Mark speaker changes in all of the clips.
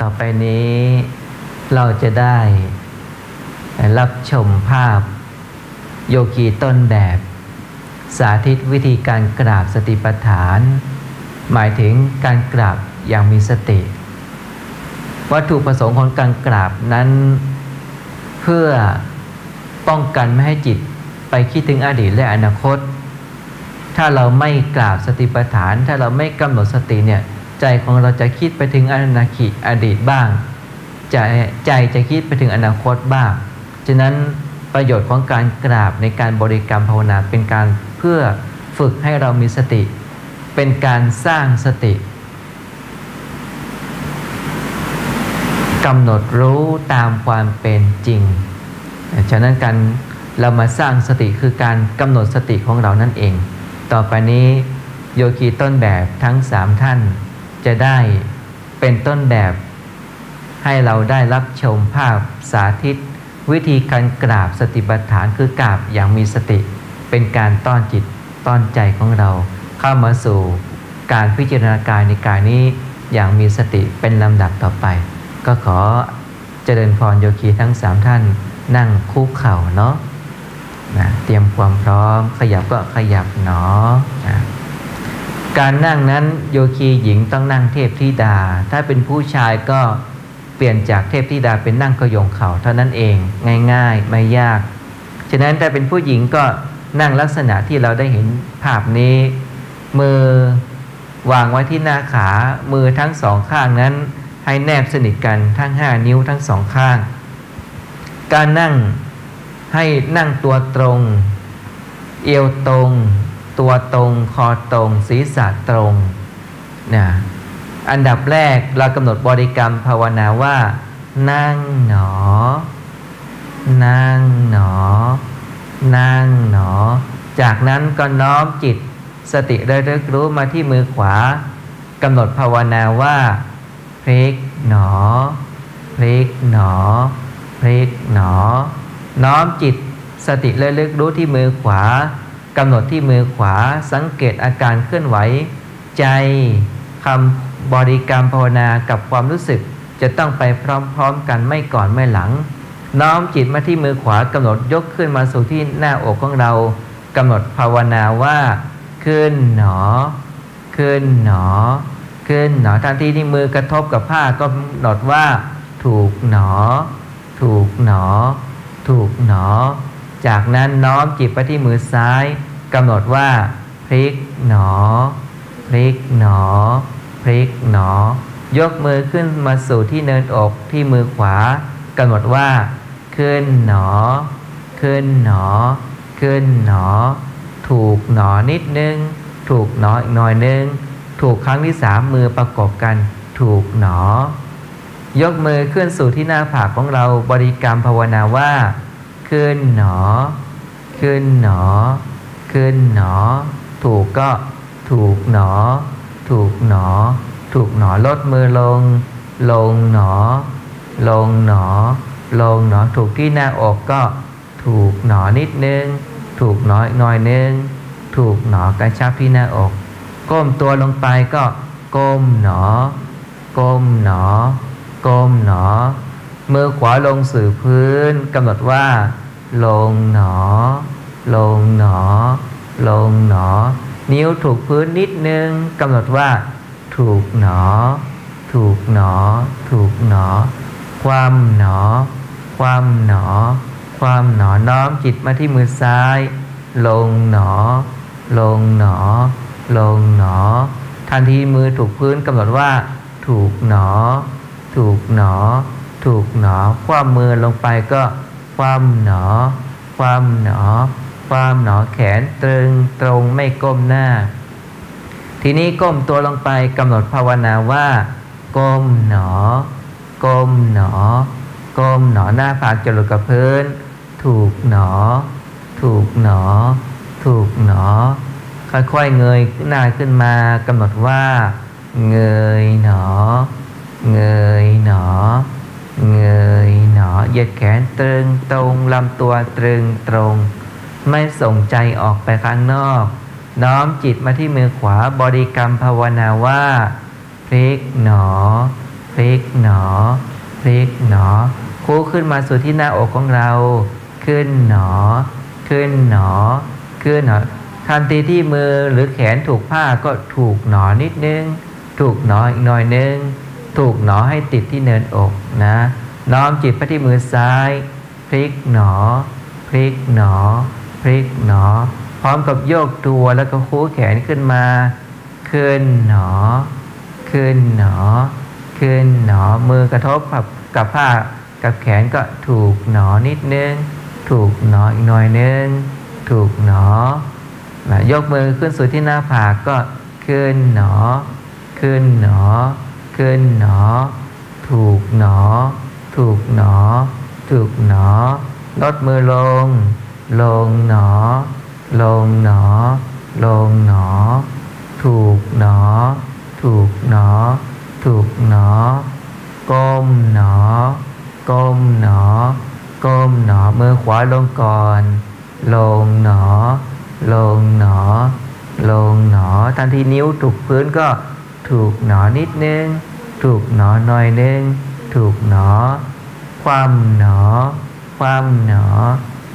Speaker 1: ต่อไปนี้เราจะได้รับชมภาพ โยคีต้นแบบ สาธิตวิธีการกราบสติปัฏฐาน หมายถึงการกราบอย่างมีสติ วัตถุประสงค์ของการกราบนั้น เพื่อป้องกันไม่ให้จิตไปคิดถึงอดีตและอนาคต ถ้าเราไม่กราบสติปัฏฐาน ถ้าเราไม่กำหนดสติเนี่ย ใจของเราจะคิดไปถึงอนาคิอดีตบ้างใจใจจะคิดไปถึงอนาคตบ้าง ฉะนั้นประโยชน์ของการกราบในการบริกรรมภาวนาเป็นการเพื่อฝึกให้เรามีสติ เป็นการสร้างสติกำหนดรู้ตามความเป็นจริง ฉะนั้นการเรามาสร้างสติคือการกำหนดสติของเรานั่นเอง ต่อไปนี้โยคีต้นแบบทั้งสามท่าน จะได้เป็นต้นแบบ ให้เราได้รับชมภาพสาธิต วิธีการกราบสติปัฏฐานคือกราบอย่างมีสติ เป็นการต้อนจิตต้อนใจของเรา เข้ามาสู่การพิจารณากายในกายนี้อย่างมีสติเป็นลำดับต่อไป ก็ขอเจริญพรโยคีทั้งสามท่านนั่งคุกเข่าเนาะนะเตรียมความพร้อมขยับก็ขยับเนาะนะ การนั่งนั้นโยคีหญิงต้องนั่งเทพธิดา ถ้าเป็นผู้ชายก็เปลี่ยนจากเทพธิดาเป็นนั่งกระยงเข่าเท่านั้นเองง่ายๆ ไม่ยาก ฉะนั้นถ้าเป็นผู้หญิงก็นั่งลักษณะที่เราได้เห็นภาพนี้ มือวางไว้ที่หน้าขา มือทั้งสองข้างนั้น ให้แนบสนิทกันทั้งห้านิ้วทั้งสองข้าง การนั่งให้นั่งตัวตรง เอวตรง ตัวตรง คอตรง ศีรษะตรงนะอันดับแรกเรากำหนดบริกรรมภาวนาว่า นั่งหนอ นั่งหนอ นั่งหนอ จากนั้นก็น้อมจิต สติระลึกรู้มาที่มือขวากำหนดภาวนาว่าพลิกหนอพลิกหนอพลิกหนอ น้อมจิตสติระลึกรู้ที่มือขวา กำหนดที่มือขวาสังเกตอาการเคลื่อนไหว ใจคำบริกรรมภาวนากับความรู้สึก จะต้องไปพร้อมๆกันไม่ก่อนไม่หลัง น้อมจิตมาที่มือขวากำหนดยกขึ้นมาสู่ที่หน้าอกของเรากำหนดภาวนาว่า ขึ้นหนอ ขึ้นหนอ ขึ้นหนอทันทีที่มือกระทบกับผ้าก็กำหนดว่า ถูกหนอ ถูกหนอ ถูกหนอ จากนั้นน้อมจิตไปที่มือซ้ายกำหนดว่า พลิกหนอ พลิกหนอ พลิกหนอ ยกมือขึ้นมาสู่ที่เนินอกที่มือขวากำหนดว่า ขึ้นหนอ ขึ้นหนอ ขึ้นหนอ ถูกหนอนิดนึง ถูกหนออีกหน่อยนึง ถูกครั้งที่สามมือประกบกัน ถูกหนอ ยกมือขึ้นสู่ที่หน้าผากของเราบริกรรมภาวนาว่า ขึ้นหนอ ขึ้นหนอ ขึ้นหนอ ถูกก็ถูกหนอ ถูกหนอ ถูกหนอลดมือลง ลงหนอ ลงหนอ ลงหนอ ถูกที่หน้าอกก็ถูกหนอนิดนึง ถูกหนออีกหน่อยนึง ถูกหนอกระชับที่หน้าอก ก้มตัวลงไปก็ก้มหนอ ก้มหนอ ก้มหนอ มือขวาลงสู่พื้นกำหนดว่า ลงหนอ ลงหนอ ลงหนอ นิ้วถูกพื้นนิดนึงกำหนดว่า ถูกหนอ ถูกหนอ ถูกหนอ ความหนอ ความหนอ ความหนอน้อมจิตมาที่มือซ้าย ลงหนอ ลงหนอ ลงหนอ ทันทีมือถูกพื้นกำหนดว่า ถูกหนอ ถูกหนอ ถูกหนอ ความมือลงไปก็ความหนอ ความหนอ ความหนอแขนตรึงตรงไม่ก้มหน้า ทีนี้ก้มตัวลงไปกำหนดภาวนาว่า ก้มหนอ ก้มหนอ ก้มหนอหน้าผากจรดกับพื้น ถูกหนอ ถูกหนอ ถูกหนอ ค่อยๆเงยหน้าขึ้นมากำหนดว่า เงยหนอ เงยหนอ เงยหนอเหยียดแขนตรึงตรงลำตัวตรึงตรง ไม่ส่งใจออกไปข้างนอก น้อมจิตมาที่มือขวาบริกรรมภาวนาว่าพลิกหนอพลิกหนอพลิกหนอคู่ขึ้นมาสู่ที่หน้าอกของเรา ขึ้นหนอ ขึ้นหนอ ขึ้นหนอทันทีที่มือหรือแขนถูกผ้าก็ถูกหนอนิดนึง ถูกหนออีกหน่อยนึง ถูกหนอให้ติดที่เนินอกนะ น้อมจิตไปที่มือซ้าย พลิกหนอ พลิกหนอ พลิกหนอ พร้อมกับโยกตัวแล้วก็คูแขนขึ้นมา ขึ้นหนอ ขึ้นหนอ ขึ้นหนอ มือกระทบกับกับผ้ากับแขนก็ถูกหนอนิดนึง ถูกหนออีกหน่อยนึง ถูกหนอยกมือขึ้นสู่ที่หน้าผากก็ขึ้นหนอ ขึ้นหนอ ขึ้นหนอ ถูกหนอ ถูกหนอ ถูกหนอ ลดมือลง ลงหนอ ลงหนอ ลงหนอ ถูกหนอ ถูกหนอ ถูกหนอ ก้มหนอ ก้มหนอ ก้มหนอ มือขวาลงก่อน ลงหนอ ลงหนอ ลงหนอ ทันทีนิ้วถูกพื้นก็ถูกหนอนิดนึง ถูกหนอหน่อยนึงถูกหนอ ความหนอ ความหนอ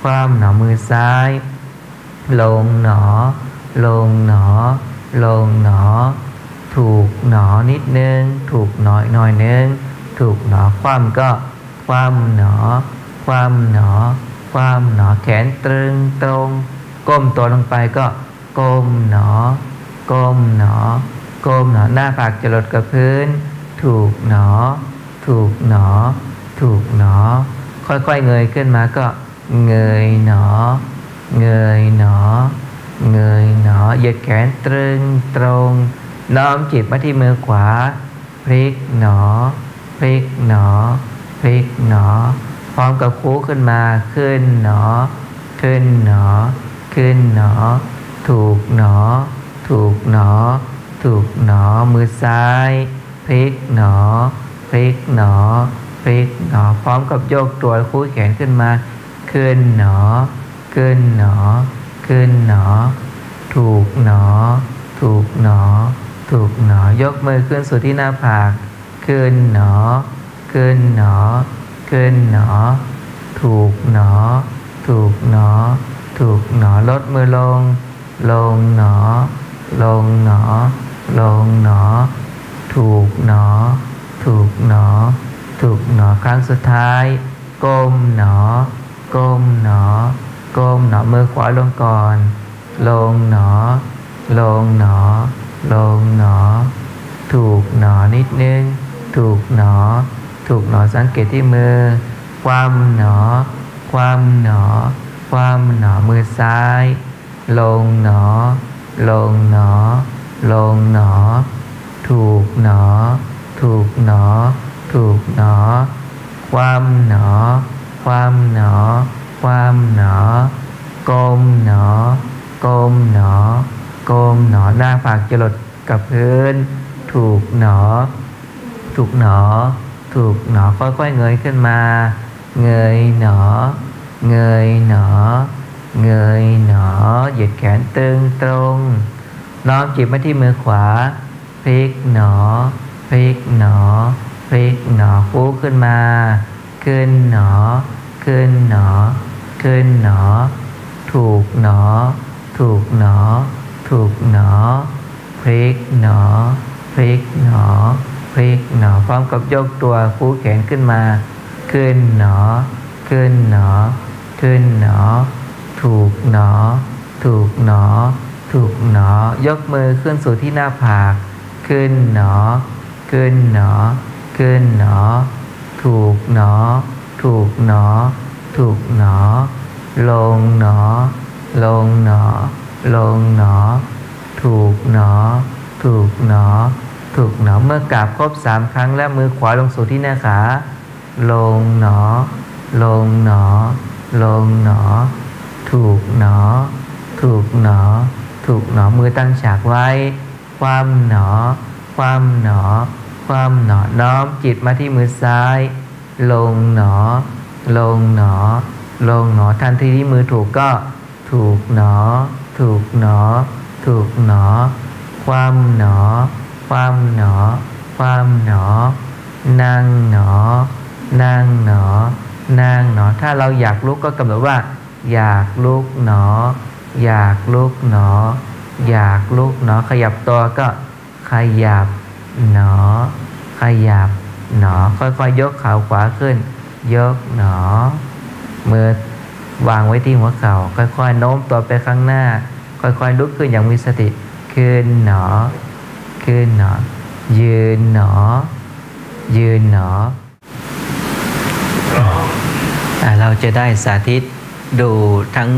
Speaker 1: ความหนอมือซ้าย ลงหนอ ลงหนอ ลงหนอ ถูกหนอนิดนึง ถูกหนอหน่อยนึงถูกหนอคว่ำก็ คว่ำหนอ คว่ำหนอ คว่ำหนอแขนตรึงตรง ก้มตัวลงไปก็ ก้มหนอ ก้มหนอ ก้มหนอหน้าผากจะลดกับพื้น ถูกหนอ ถูกหนอ ถูกหนอ ค่อยๆเงยขึ้นมาก็เงยหนอ เงยหนอ เงยหนอเหยียดแขนตรึงตรงน้อมจิตมาที่มือขวา พลิกหนอ พลิกหนอ พลิกหนอ พร้อมกับคูขึ้นมาขึ้นหนอ ขึ้นหนอ ขึ้นหนอ ถูกหนอ ถูกหนอ ถูกหนอมือซ้าย พลิกหนอพลิกหนอพลิกหนอ พร้อมกับโยกตัวคู่แขนขึ้นมาขึ้นหนอขึ้นหนอขึ้นหนอ ถูกหนอ ถูกหนอ ถูกหนอ ยกมือขึ้นสู่ที่หน้าผากขึ้นหนอขึ้นหนอขึ้นหนอ ถูกหนอ ถูกหนอ ถูกหนอลดมือลง ลงหนอ ลงหนอ ลงหนอ ถูกหนอถูกหนอถูกหนอครั้งสุดท้ายก้มหนอก้มหนอก้มหนอมือขวาลงก่อนลงหนอลงหนอลงหนอถูกหนอนิดนึงถูกหนอถูกหนอสังเกตที่มือความหนอ ความหนอ ความหนอมือซ้าย ลงหนอ ลงหนอ ลงหนอ ถูกหนอ ถูกหนอ ถูกหนอ ความหนอ ความหนอ ความหนอกมหนอกมหนอกมหนอหน้าผากจะหลดกับพื้น ถูกหนอ ถูกหนอ ถูกหนอค่อยๆเงยขึ้นมา เงยหนอ เงยหนอ เงยหนอ เหยียดแขนตึงตรงน้อมจิตมาที่มือขวา พลิกหนอพลิกหนอพลิกหนอฟูขึ้นมาขึ้นหนอขึ้นหนอขึ้นหนอ ถูกหนอ ถูกหนอ ถูกหนอพลิกหนอพลิกหนอพลิกหนอพร้อมกับยกตัวฟูแขนขึ้นมา ขึ้นหนอ ขึ้นหนอ ขึ้นหนอ ถูกหนอ ถูกหนอ ถูกหนอ ยกมือขึ้นสู่ที่หน้าผาก ขึ้นหนอ ขึ้นหนอ ขึ้นหนอ ถูกหนอ ถูกหนอ ถูกหนอ ลงหนอ ลงหนอ ลงหนอ ถูกหนอ ถูกหนอ ถูกหนอ เมื่อกราบครบสามครั้งแล้วมือขวาลงสู่ที่หน้าขา ลงหนอ ลงหนอ ลงหนอ ถูกหนอ ถูกหนอ ถูกหนอ มือตั้งฉากไว้ ความหนอ ความหนอ ความหนอ น้อมจิตมาที่มือซ้าย ลงหนอ ลงหนอ ลงหนอ ทันทีที่มือถูกก็ ถูกหนอ ถูกหนอ ถูกหนอ ความหนอ ความหนอ ความหนอ นั่งหนอ นั่งหนอ นั่งหนอ ถ้าเราอยากลุกก็กำหนดว่า อยากลุกหนอ อยากลุกหนอ อยากลุกหนอ ขยับตัวก็ขยับหนอ ขยับหนอ ค่อยๆยกขาขวาขึ้น ยกหนอ มือวางไว้ที่หัวเข่า ค่อยๆโน้มตัวไปข้างหน้า ค่อยๆลุกขึ้นอย่างมีสติขึ้นหนอขึ้นหนอ ยืนหนอ ยืนหนออะเราจะได้สาธิตดูทั้ง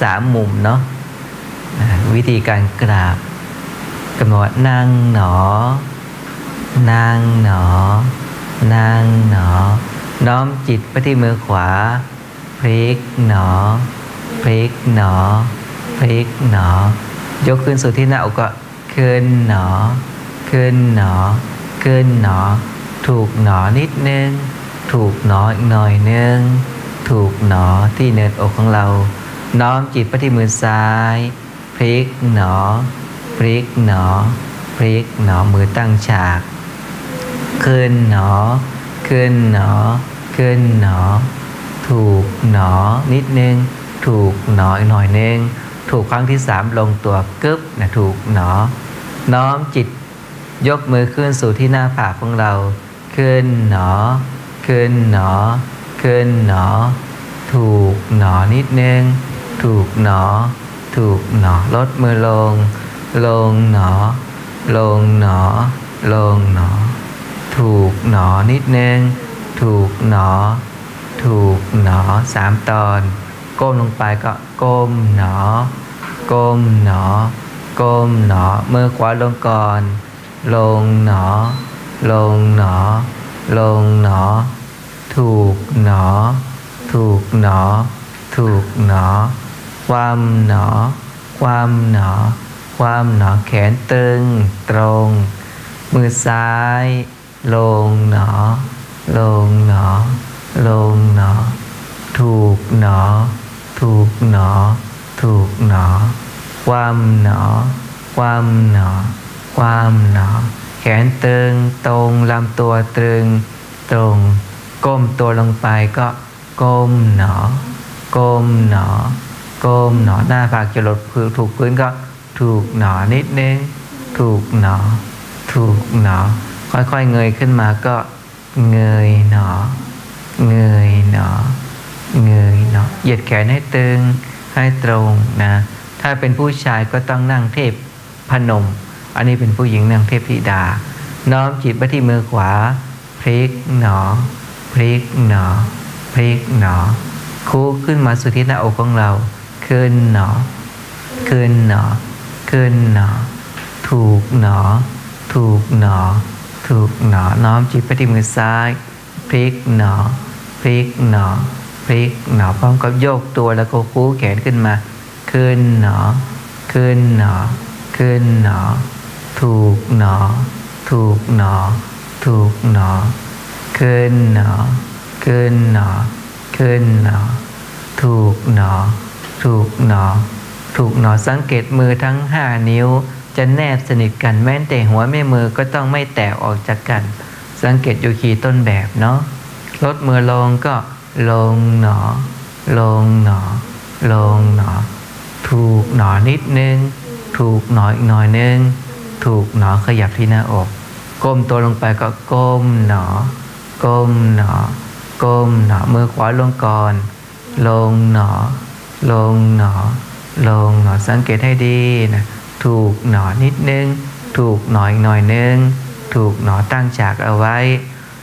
Speaker 1: สามมุมเนาะ วิธีการกราบกำหนดนั่งหนอ นั่งหนอ นั่งหนอ น้อมจิตไปที่มือขวา พลิกหนอ พลิกหนอ พลิกหนอ ยกขึ้นสู่ที่หน้าอกก็ขึ้นหนอ ขึ้นหนอ ขึ้นหนอ ถูกหนอนิดนึง ถูกหนออีกหน่อยนึง ถูกหนอที่เนินอกของเรา น้อมจิตไปที่มือซ้าย ลิกหนอพลิกหนอพลิกหนอมือตั้งฉาก ขึ้นหนอ ขึ้นหนอ ขึ้นหนอ ถูกหนอ นิดนึง ถูกหนออีกหน่อยนึง ถูกครั้งที่สามลงตัวกึบนะถูกหนอ น้อมจิตยกมือขึ้นสู่ที่หน้าผากของเรา ขึ้นหนอ ขึ้นหนอ ขึ้นหนอ ถูกหนอนิดนึง ถูกหนอ ถูกหนอลดมือลงลงหนอลงหนอลงหนอถูกหนอนิดนึงถูกหนอถูกหนอสามตอนก้มลงไปก็ก้มหนอก้มหนอก้มหนอมือขวาลงก่อน ลงหนอ ลงหนอ ลงหนอ ถูกหนอ ถูกหนอ ถูกหนอ ความหนอ ความหนอ ความหนอแขนตึง ตรง มือซ้าย ลงหนอ ลงหนอ ลงหนอ ถูกหนอ ถูกหนอ ถูกหนอ ความหนอ ความหนอ ความหนอ แขนตึง ตรงลำตัวตึง ตรง ก้มตัวลงไปก็ ก้มหนอ ก้มหนอ ก้มหนอหน้าผากจะหลดพื้นถูกพื้นก็ถูกหนอนิดนึงถูกหนอ ถูกหนอ ค่อยๆเงยขึ้นมาก็เงยหนอ เงยหนอ เงยหนอเหยียดแขนให้ตึงให้ตรงนะ ถ้าเป็นผู้ชายก็ต้องนั่งเทพพนม อันนี้เป็นผู้หญิงนั่งเทพธิดา น้อมจิตไปที่มือขวาพลิกหนอพลิกหนอพลิกหนอคู่ขึ้นมาสู่ที่หน้าอกของเรา ขึ้นหนอ ขึ้นหนอ ขึ้นหนอ ถูกหนอ ถูกหนอ ถูกหนอ น้อมจิตไปที่มือซ้าย พลิกหนอ พลิกหนอ พลิกหนอ พร้อมกับโยกตัวแล้วก็คู่แขนขึ้นมา ขึ้นหนอ ขึ้นหนอ ขึ้นหนอ ถูกหนอ ถูกหนอ ถูกหนอ ขึ้นหนอ ขึ้นหนอ ขึ้นหนอ ถูกหนอ ถูกหนอ ถูกหนอสังเกตมือทั้งห้านิ้ว จะแนบสนิทกันแม้แต่หัวแม่มือก็ต้องไม่แตกออกจากกัน สังเกตอยู่ขีต้นแบบเนาะลดมือลงก็ลงหนอ ลงหนอ ลงหนอ ถูกหนอนิดนึง ถูกหนออีกหน่อยนึง ถูกหนอขยับที่หน้าอกก้มตัวลงไปก็ก้มหนอ ก้มหนอ ก้มหนอมือขวาลงก่อน ลงหนอ ลงหนอ ลงหนอสังเกตให้ดีนะถูกหนอนิดนึง ถูกหนออีกหน่อยนึง ถูกหนอตั้งฉากเอาไว้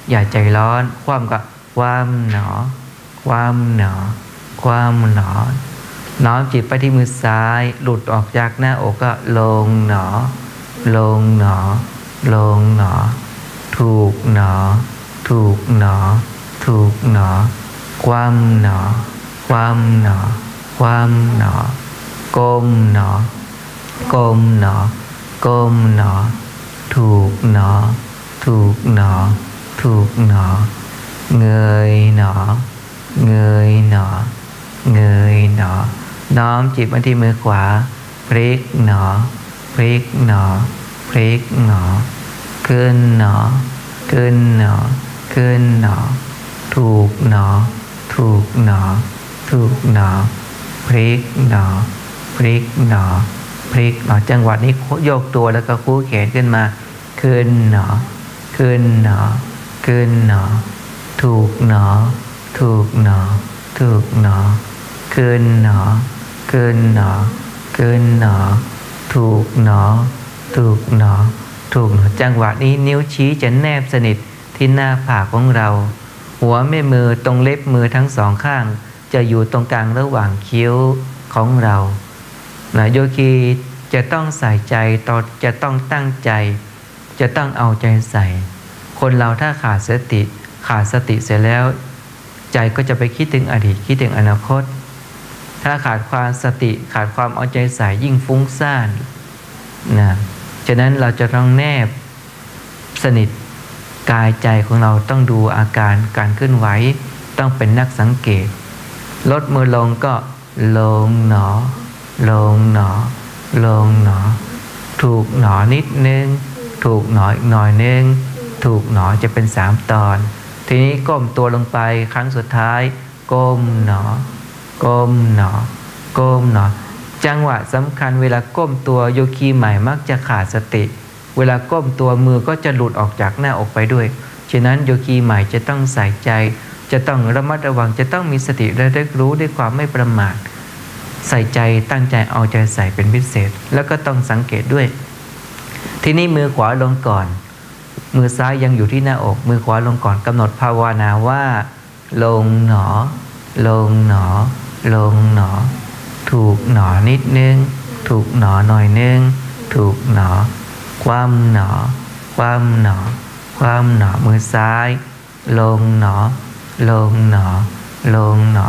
Speaker 1: อย่าใจร้อน คว่ำก็คว่ำหนอ คว่ำหนอ คว่ำหนอ น้อมจิตไปที่มือซ้าย หลุดออกจากหน้าอกก็ลงหนอ ลงหนอ ลงหนอ ถูกหนอ ถูกหนอ ถูกหนอ คว่ำหนอ คว่ำหนอ คว่ำหนอก้มหนอก้มหนอก้มหนอถูกหนอถูกหนอถูกหนอเงยหนอเงยหนอเงยหนอน้อมจิตมาที่มือขวาพลิกหนอพลิกหนอพลิกหนอขึ้นหนอขึ้นหนอขึ้นหนอถูกหนอถูกหนอถูกหนอ พลิกหนอพลิกหนอพลิกหนอจังหวะนี้โยกตัวแล้วก็คู่แขนขึ้นมา ขึ้นหนอขึ้นหนอขึ้นหนอถูกหนอถูกหนอถูกหนอขึ้นหนอขึ้นหนอขึ้นหนอถูกหนอถูกหนอถูกหนอจังหวะนี้นิ้วชี้จะแนบสนิทที่หน้าผากของเรา หัวแม่มือตรงเล็บมือทั้งสองข้าง จะอยู่ตรงกลางระหว่างคิ้วของเรานะโยคีจะต้องใส่ใจต่อจะต้องตั้งใจ จะต้องเอาใจใส่ คนเราถ้าขาดสติขาดสติเสร็จแล้ว ใจก็จะไปคิดถึงอดีตคิดถึงอนาคต ถ้าขาดความสติขาดความเอาใจใส่ยิ่งฟุ้งซ่านนะฉะนั้นเราจะต้องแนบสนิทกายใจของเราต้องดูอาการการเคลื่อนไหว ต้องเป็นนักสังเกต ลดมือลงก็ลงหนอ ลงหนอ ลงหนอ ถูกหนอนิดนึง ถูกหนออีกหน่อยนึง ถูกหนอจะเป็นสามตอน ทีนี้ก้มตัวลงไปครั้งสุดท้าย ก้มหนอ ก้มหนอ ก้มหนอ จังหวะสำคัญเวลาก้มตัวโยคีใหม่มักจะขาดสติ เวลาก้มตัวมือก็จะหลุดออกจากหน้าอกไปด้วย ฉะนั้นโยคีใหม่จะต้องใส่ใจ จะต้องระมัดระวังจะต้องมีสติและได้รู้ด้วยความไม่ประมาทใส่ใจตั้งใจเอาใจใส่เป็นพิเศษ แล้วก็ต้องสังเกตด้วย ทีนี้มือขวาลงก่อน มือซ้ายยังอยู่ที่หน้าอก มือขวาลงก่อนกำหนดภาวนาว่า ลงหนอ ลงหนอ ลงหนอ ถูกหนอนิดนึง ถูกหนอหน่อยนึง ถูกหนอ ความหนอ ความหนอ ความหนอมือซ้าย ลงหนอ ลงหนอ ลงหนอ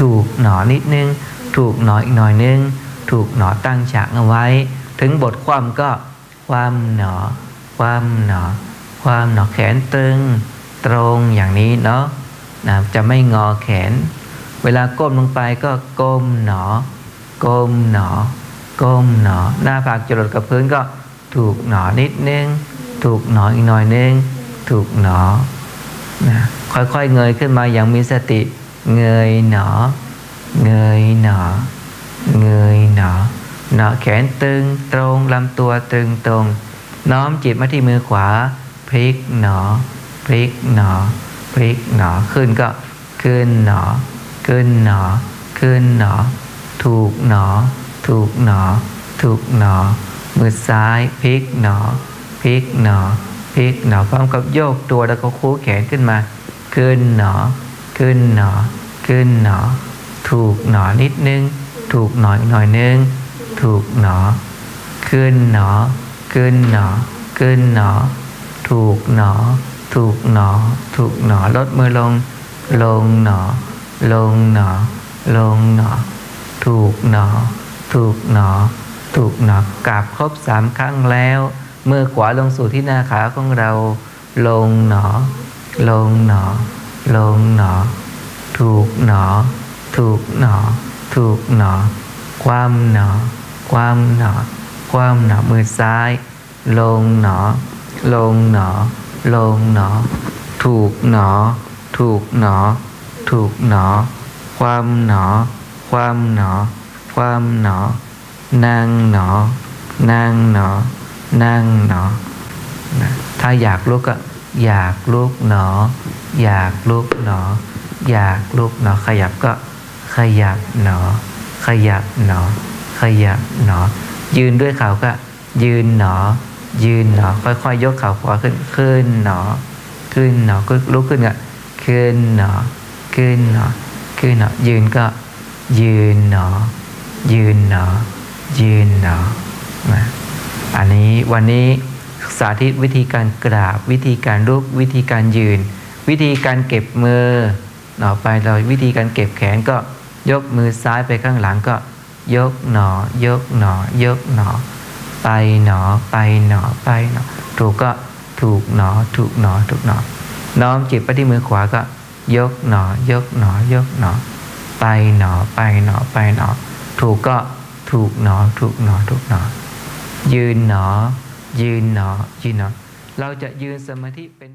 Speaker 1: ถูกหนอนิดนึง ถูกหนออีกหน่อยนึง ถูกหนอตั้งฉากเอาไว้ ถึงบทความก็ความหนอ ความหนอ ความหนอแขนตึง ตรงอย่างนี้เนาะนะจะไม่งอแขน เวลาก้มลงไปก็ก้มหนอ ก้มหนอ ก้มหนอ หน้าผากจรดกับพื้นก็ถูกหนอนิดนึง ถูกหนออีกหน่อยนึง ถูกหนอ นะค่อยๆเงยขึ้นมาอย่างมีสติ เงยหนอ เงยหนอ เงยหนอหนอแขนตึงตรงลำตัวตึงตรง น้อมจิตมาที่มือขวา พลิกหนอ พลิกหนอ พลิกหนอขึ้นก็ขึ้นหนอ ขึ้นหนอ ขึ้นหนอ ถูกหนอ ถูกหนอ ถูกหนอ มือซ้ายพลิกหนอ พลิกหนอ พลิกหนอพร้อมกับโยกตัวแล้วก็คู่แขนขึ้นมา ขึ้นหนอ ขึ้นหนอ ขึ้นหนอ ถูกหนอนิดนึง ถูกหนออีกหน่อยนึง ถูกหนอ ขึ้นหนอ ขึ้นหนอ ขึ้นหนอ ถูกหนอ ถูกหนอ ถูกหนอลดมือลง ลงหนอ ลงหนอ ลงหนอ ถูกหนอ ถูกหนอ ถูกหนอกราบครบสามครั้งแล้ว มือขวาลงสู่ที่หน้าขาของเราลงหนอ ลงหนอ ลงหนอ ถูกหนอ ถูกหนอ ถูกหนอ ความหนอ ความหนอ ความหนอมือซ้าย ลงหนอ ลงหนอ ลงหนอ ถูกหนอ ถูกหนอ ถูกหนอ ความหนอ ความหนอ ความหนอนั่งหนอนั่งหนอ นั่งหนอนะถ้าอยากลุกก็อยากลุกหนอ อยากลุกหนอ อยากลุกหนอ ขยับก็ขยับหนอ ขยับหนอ ขยับหนอ ยืนด้วยเข่าก็ ยืนหนอ ยืนหนอ ค่อยๆยยกเข่าขวาขึ้นขึ้นหนอ ขึ้นหนอก็ลุกขึ้นก็ขึ้นหนอ ขึ้นหนอ ขึ้นหนอ ยืนก็ ยืนหนอ ยืนหนอ ยืนหนอนะ อันนี้วันนี้สาธิตวิธีการกราบ วิธีการลุกวิธีการยืน วิธีการเก็บมือต่อไปเราวิธีการเก็บแขนก็ยกมือซ้ายไปข้างหลังก็ ยกหนอ ยกหนอ ยกหนอ ไปหนอ ไปหนอ ไปหนอ ถูกก็ถูกหนอ ถูกหนอ ถูกหนอ น้อมจิตไปที่มือขวาก็ ยกหนอ ยกหนอ ยกหนอ ไปหนอ ไปหนอ ไปหนอ ถูกก็ถูกหนอ ถูกหนอ ถูกหนอ ยืนหนอ ยืนหนอ ยืนหนอ เราจะยืนสมาธิเป็น